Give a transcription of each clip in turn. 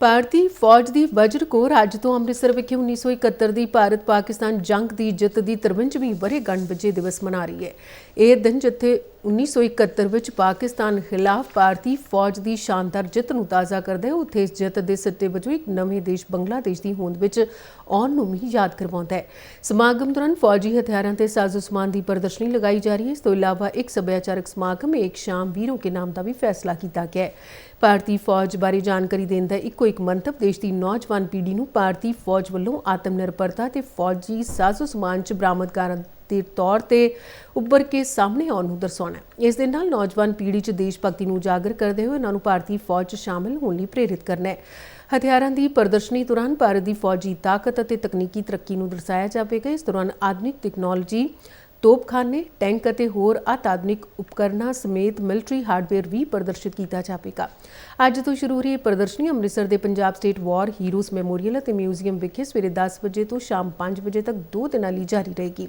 ਭਾਰਤੀ ਫੌਜ ਦੀ ਵਜਰ ਕੋਰ ਅੱਜ ਤੋਂ ਅੰਮ੍ਰਿਤਸਰ ਵਿਖੇ 1971 ਦੀ ਭਾਰਤ ਪਾਕਿਸਤਾਨ ਜੰਗ ਦੀ ਜਿੱਤ ਦੀ 53ਵੀਂ ਵਰ੍ਹੇਗੰਢ ਵਜੇ ਦਿਵਸ ਮਨਾ ਰਹੀ ਹੈ। ਇਹ ਦਿਨ ਜਿੱਥੇ 1971 ਵਿੱਚ ਪਾਕਿਸਤਾਨ ਖਿਲਾਫ ਭਾਰਤੀ ਫੌਜ ਦੀ ਸ਼ਾਨਦਾਰ ਜਿੱਤ ਨੂੰ ਤਾਜ਼ਾ ਕਰਦਾ ਹੈ। ਉੱਥੇ ਇਸ ਜਿੱਤ ਦੇ ਸਿੱਟੇ ਵਜੋਂ ਇੱਕ ਨਵੇਂ ਦੇਸ਼ ਬੰਗਲਾਦੇਸ਼ ਦੀ ਹੋਂਦ ਵਿੱਚ ਆਉਣ ਨੂੰ ਵੀ ਯਾਦ ਕਰਵਾਉਂਦਾ ਹੈ। ਸਮਾਗਮ ਦੌਰਾਨ ਫੌਜੀ ਹਥਿਆਰਾਂ ਤੇ ਸਾਜ਼ੋ ਸਮਾਨ ਦੀ ਪ੍ਰਦਰਸ਼ਨੀ ਲਗਾਈ ਜਾ ਰਹੀ ਹੈ। ਇਸ ਤੋਂ ਇਲਾਵਾ ਇੱਕ ਸੱਭਿਆਚਾਰਕ ਸਮਾਗਮ ਇੱਕ ਸ਼ਾਮ ਵੀਰੋ ਕੇ ਨਾਮ ਦਾ ਵੀ ਫੈਸਲਾ ਕੀਤਾ ਗਿਆ ਹੈ। ਭਾਰਤੀ ਫੌਜ ਬਾਰੇ ਜਾਣਕਾਰੀ ਦੇਣ ਦਾ ਇੱਕੋ ਇੱਕ ਮੰਤਵ, ਦੇਸ਼ ਦੀ ਨੌਜਵਾਨ ਪੀੜ੍ਹੀ ਨੂੰ ਭਾਰਤੀ ਫੌਜ ਵੱਲੋਂ ਆਤਮ ਨਿਰਭਰਤਾ ਤੇ ਫੌਜੀ ਸਾਜ਼ੋ ਸਮਾਨ ਚ ਬਰਾਮਦਕਾਰਾਂ ਦੇ ਤੌਰ ਤੇ ਉੱਭਰ ਕੇ ਸਾਹਮਣੇ ਆਉਣ ਨੂੰ ਦਰਸਾਉਣਾ ਹੈ। ਇਸ ਦੇ ਨਾਲ ਨੌਜਵਾਨ ਪੀੜ੍ਹੀ 'ਚ ਦੇਸ਼ ਭਗਤੀ ਨੂੰ ਉਜਾਗਰ ਕਰਦੇ ਹੋਏ ਉਹਨਾਂ ਨੂੰ ਭਾਰਤੀ ਫੌਜ 'ਚ ਸ਼ਾਮਲ ਹੋਣ ਲਈ ਪ੍ਰੇਰਿਤ ਕਰਨਾ ਹੈ। ਹਥਿਆਰਾਂ ਦੀ ਪ੍ਰਦਰਸ਼ਨੀ ਦੌਰਾਨ ਭਾਰਤ ਦੀ ਫੌਜੀ ਤਾਕਤ ਅਤੇ ਤਕਨੀਕੀ ਤਰੱਕੀ ਨੂੰ ਦਰਸਾਇਆ ਜਾਵੇਗਾ। ਇਸ ਦੌਰਾਨ ਆਧੁਨਿਕ ਟੈਕਨੋਲੋਜੀ ਤੋਪਖਾਨੇ, ਟੈਂਕ ਅਤੇ ਹੋਰ ਅਤਿਆਧੁਨਿਕ ਉਪਕਰਨਾਂ ਸਮੇਤ ਮਿਲਟਰੀ ਹਾਰਡਵੇਅਰ ਵੀ ਪ੍ਰਦਰਸ਼ਿਤ ਕੀਤਾ ਜਾਵੇਗਾ। ਅੱਜ ਤੋਂ ਸ਼ੁਰੂ ਹੋ ਰਹੀ ਪ੍ਰਦਰਸ਼ਨੀ ਅੰਮ੍ਰਿਤਸਰ ਦੇ Punjab state war, heroes memorial ਅਤੇ ਮਿਊਜ਼ੀਅਮ ਵਿਖੇ ਸਵੇਰੇ 10 ਵਜੇ ਤੋਂ ਸ਼ਾਮ 5 ਵਜੇ ਤੱਕ ਦੋ ਦਿਨਾਂ ਲਈ ਜਾਰੀ ਰਹੇਗੀ।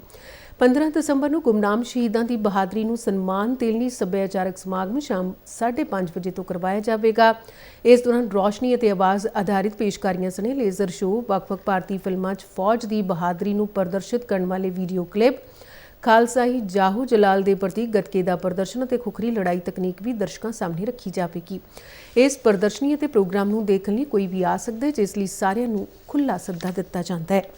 15 ਦਸੰਬਰ ਨੂੰ ਗੁਮਨਾਮ ਸ਼ਹੀਦਾਂ ਦੀ ਬਹਾਦਰੀ ਨੂੰ ਸਨਮਾਨ ਤੇਲਨੀ ਸੱਭਿਆਚਾਰਕ ਸਮਾਗਮ ਸ਼ਾਮ 5:30 ਵਜੇ ਤੋਂ ਕਰਵਾਇਆ ਜਾਵੇਗਾ। ਇਸ ਦੌਰਾਨ ਰੋਸ਼ਨੀ ਅਤੇ ਆਵਾਜ਼ ਆਧਾਰਿਤ ਪੇਸ਼ਕਾਰੀਆਂ ਸਣੇ ਲੇਜ਼ਰ ਸ਼ੋਅ, ਵੱਖ-ਵੱਖ ਭਾਰਤੀ ਫਿਲਮਾਂ 'ਚ ਫੌਜ ਦੀ ਬਹਾਦਰੀ ਨੂੰ ਪ੍ਰਦਰਸ਼ਿਤ ਕਰਨ ਵਾਲੇ ਵੀਡੀਓ ਕਲਿੱਪ ਖਾਲਸਾਈ ਜਾਹੂ ਜਲਾਲ ਦੇ ਪ੍ਰਤੀ ਗੱਤਕੇ ਦਾ ਪ੍ਰਦਰਸ਼ਨ ਅਤੇ ਖੁਖਰੀ ਲੜਾਈ ਤਕਨੀਕ ਵੀ ਦਰਸ਼ਕਾਂ ਸਾਹਮਣੇ ਰੱਖੀ ਜਾਵੇਗੀ। ਇਸ ਪ੍ਰਦਰਸ਼ਨੀ ਅਤੇ ਪ੍ਰੋਗਰਾਮ ਨੂੰ ਦੇਖਣ ਲਈ ਕੋਈ ਵੀ ਆ ਸਕਦਾ ਹੈ, ਜਿਸ ਲਈ ਸਾਰਿਆਂ ਨੂੰ ਖੁੱਲਾ ਸੱਦਾ ਦਿੱਤਾ ਜਾਂਦਾ ਹੈ।